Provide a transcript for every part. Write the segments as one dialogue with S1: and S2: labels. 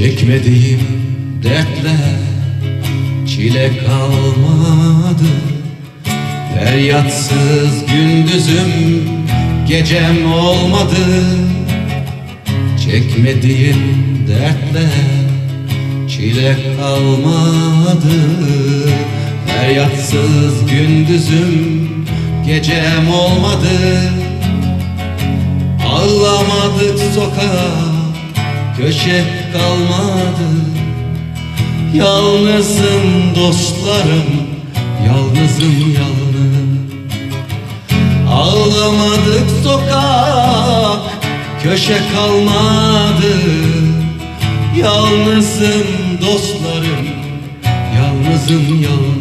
S1: Çekmediğim dertler çile kalmadı. Feryatsız gündüzüm gecem olmadı. Çekmediğim dertler çile kalmadı. Feryatsız gündüzüm gecem olmadı. Ağlamadık sokak köşe kalmadı. Yalnızım dostlarım Yalnızım yalnız. Ağlamadık sokak Köşe kalmadı. Yalnızım dostlarım Yalnızım yalnız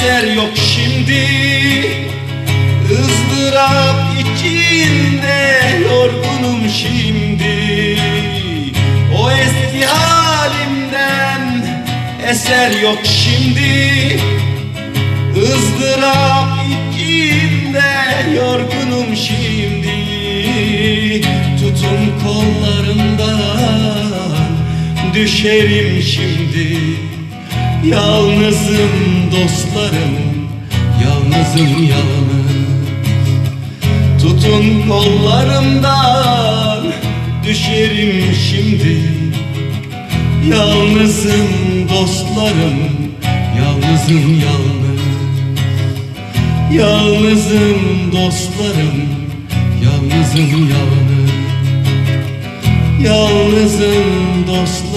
S1: eser yok şimdi. Izdırap içinde yorgunum şimdi. O eski halimden eser yok şimdi. Izdırap içinde yorgunum şimdi. Tutun kollarımdan düşerim şimdi Yalnızım dostlarım Yalnızım yalnız. Tutun kollarımdan Düşerim şimdi. Yalnızım dostlarım Yalnızım yalnız. Yalnızım dostlarım Yalnızım yalnız. Yalnızım dostlarım